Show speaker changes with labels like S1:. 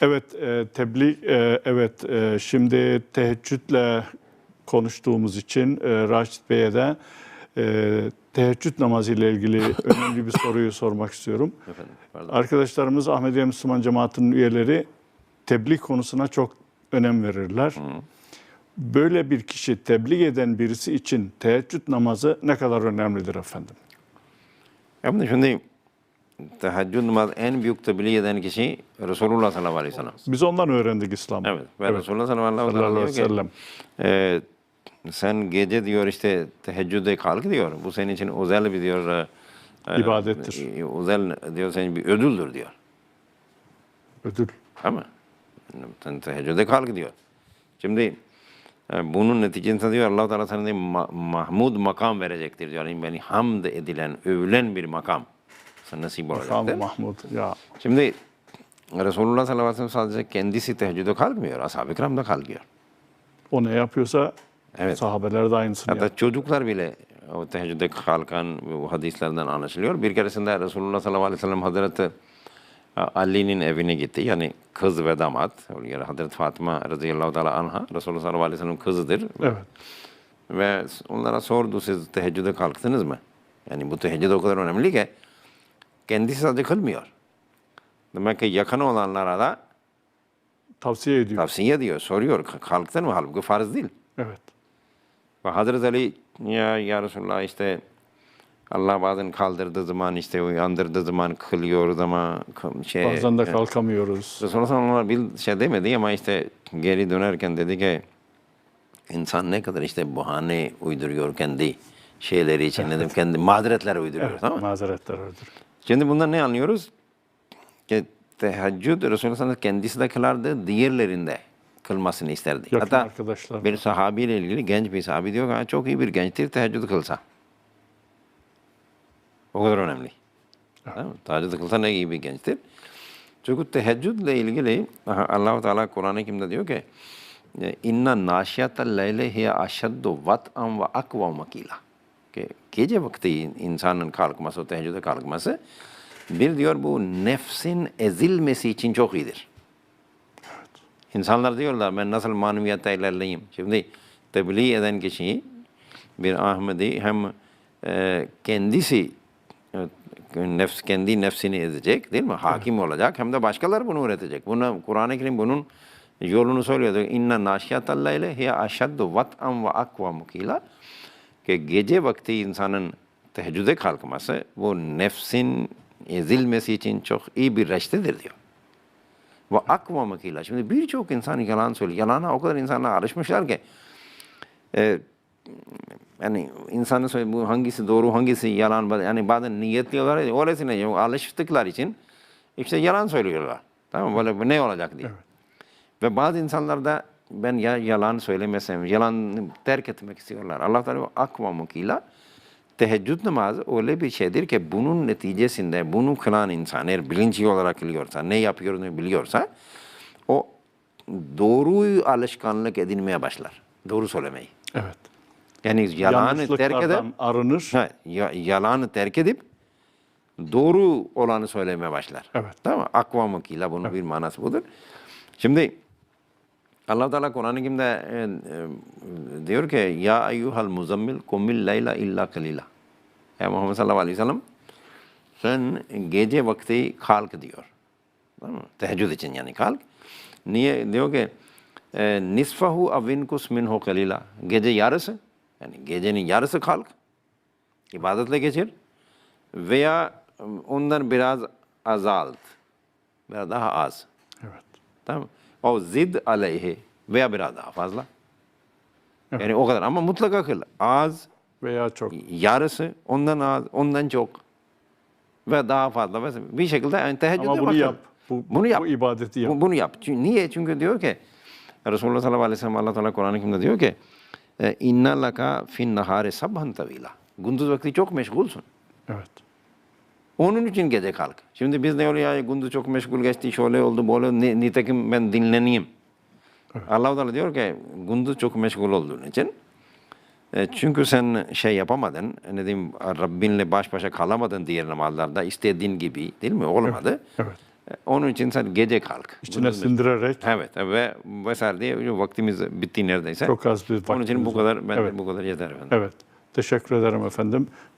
S1: Evet, e, tebliğ, e, evet. e, şimdi teheccüdle konuştuğumuz için e, Raşit Bey'e de e, teheccüd namazı ile ilgili önemli bir soruyu sormak istiyorum.
S2: Efendim, pardon.
S1: Arkadaşlarımız Ahmediye Müslüman Cemaati'nin üyeleri tebliğ konusuna çok önem verirler. Böyle bir kişi tebliğ eden birisi için teheccüd namazı ne kadar önemlidir efendim?
S2: Efendim şimdi teheccüd namazı en büyük tebliğ eden kişi Resulullah sallallahu aleyhi ve sellem.
S1: Biz ondan öğrendik İslam'ı.
S2: Evet. Ve Resulullah sallallahu aleyhi ve sellem e, sen gece diyor işte teheccüde kalk diyor. Bu senin için özel bir diyor e,
S1: İbadettir.
S2: e, özel diyor senin bir ödüldür diyor.
S1: Ödül.
S2: Ama sen teheccüde kalk diyor. Şimdi e, bunun neticesinde diyor Allah Teala sana ma- mahmud makam verecektir diyor. Yani hamd edilen, övülen bir makam nasip.
S1: Kamı Mahmud. Ya
S2: Şimdi Resulullah sallallahu aleyhi ve sellem sadece kendisi teheccüde kalkmıyor. Ashab-ı kiram da kalkıyor.
S1: o ne yapıyorsa
S2: Evet.
S1: sahabeler de aynısını yapıyor.
S2: Hatta çocuklar bile o teheccüde kalkan bu hadislerden anlaşılıyor. Bir keresinde Resulullah sallallahu aleyhi ve sellem Hazreti Ali'nin evine gitti. Yani kız ve damat. Yani Hazreti Fatıma radıyallahu teala anha Resulullah sallallahu aleyhi ve sellem kızıdır.
S1: Evet.
S2: Ve onlara sordu siz teheccüde kalktınız mı? Yani bu teheccüd o kadar önemli ki kendisi sadece kılmıyor. Demek ki yakın olanlara da
S1: Tavsiye ediyor.
S2: tavsiye ediyor, soruyor. Kalktın mı? Halbuki farz değil.
S1: Evet.
S2: Ve Hazreti Ali ya, ya Resulallah işte Allah bazen kaldırdığı zaman işte uyandırdığı zaman kılıyoruz ama şey,
S1: Bazen de
S2: e,
S1: kalkamıyoruz.
S2: Resulullah sallallahu bir şey demedi ama işte geri dönerken dedi ki insan ne kadar işte bahane uyduruyor kendi şeyleri için dedim kendi mazeretler uyduruyor
S1: Evet,
S2: tamam mı?
S1: mazeretler öldür.
S2: Şimdi bundan ne anlıyoruz? Ki teheccüd Resulullah sallallahu kendisi de kılardı, diğerlerinde kılmasını isterdi.
S1: Yakın
S2: Hatta
S1: arkadaşlar.
S2: bir sahabiyle ilgili genç bir sahabi diyor ki "Ha, çok iyi bir gençtir teheccüd kılsa. O kadar önemli. Mı? Teheccüd kılsa ne iyi bir gençtir. Çünkü teheccüdle ilgili Allah-u Teala Kur'an-ı Kerim'de diyor ki inna naşiyatel leyle hiye aşaddu vat'an ve akva makila. Ki gece vakti insanın kalkması, teheccüde kalkması bir diyor bu nefsin ezilmesi için çok iyidir. İnsanlar diyorlar ben nasıl maneviyatta ilerleyeyim. Şimdi tebliğ eden kişi bir Ahmedi hem e, kendisi nefs kendi nefsini ezecek değil mi? Hakim olacak hem de başkaları bunu öğretecek. Buna Kur'an-ı Kerim bunun yolunu söylüyor. İnna naşiyatal leyle hiye aşaddu vat'an ve akva mukila. Ki gece vakti insanın teheccüde kalkması bu nefsin ezilmesi için çok iyi bir reçtedir diyor. Ve akva mukila. Şimdi birçok insan yalan söylüyor. Yalana o kadar insanlar alışmışlar ki e, yani insanın söyle bu hangisi doğru hangisi yalan yani bazen niyetliyorlar yok alıştıkları için işte yalan söylüyorlar. Tamam mı? Böyle ne olacak diye. Ve bazı insanlar da ben ya yalan söylemesem, yalan terk etmek istiyorlar. Allah Teala akva mukila teheccüd namazı öyle bir şeydir ki bunun neticesinde bunu kılan insan eğer bilinçli olarak biliyorsa, ne yapıyorunu biliyorsa o doğruyu alışkanlık edinmeye başlar. Doğru söylemeyi.
S1: Evet.
S2: Yani yalanı terk edip
S1: arınır.
S2: ya, yalanı terk edip doğru olanı söylemeye başlar.
S1: Evet.
S2: Tamam mı? Akva mukila bunun bir manası budur. Şimdi Allah Teala Kur'an-ı Kerim'de e, e, diyor ki ya eyyuhal muzammil kumil leyla illa kalila. Ya Muhammed sallallahu aleyhi ve sellem sen gece vakti kalk diyor. Tamam mı? Teheccüd için yani kalk. Niye? Diyor ki e, nisfahu avinkus minhu kalila. Gece yarısı yani gecenin yarısı kalk. ibadetle geçir. Veya ondan biraz azalt. Biraz daha az.
S1: Evet.
S2: Tamam mı? O zid aleyhi veya biraz daha fazla. Yani o kadar ama mutlaka kıl. Az,
S1: Veya çok.
S2: yarısı, ondan az, ondan çok ve daha fazla. Bir şekilde yani teheccüde
S1: Ama bunu
S2: bakın.
S1: yap. Bu,
S2: Bunu yap.
S1: Bu ibadeti yap.
S2: Bu- Bunu yap. Çünkü, niye? Çünkü diyor ki Resulullah sallallahu aleyhi ve sellem Allah Teala Kur'an-ı Kerim'de diyor ki e, inna laka fin nahari sabhan tavila. Gündüz vakti çok meşgulsun.
S1: Evet.
S2: Onun için gece kalk. Şimdi biz ne oluyor ya gündüz çok meşgul geçti, şöyle oldu, böyle. Ni- nitekim ben dinleneyim. Allah Teala diyor ki gündüz çok meşgul olduğun için e, çünkü sen şey yapamadın, ne diyeyim Rabbinle baş başa kalamadın diğer namazlarda istediğin gibi değil mi? Olmadı.
S1: Evet.
S2: E, Onun için sadece gece kalk.
S1: İçine
S2: Bunu-
S1: sindirerek
S2: Evet ve vesaire diye vaktimiz bitti neredeyse.
S1: çok az bir
S2: Onun için
S1: vaktimiz
S2: bu kadar ben
S1: Evet.
S2: bu kadar yeter efendim.
S1: Evet. Teşekkür ederim efendim.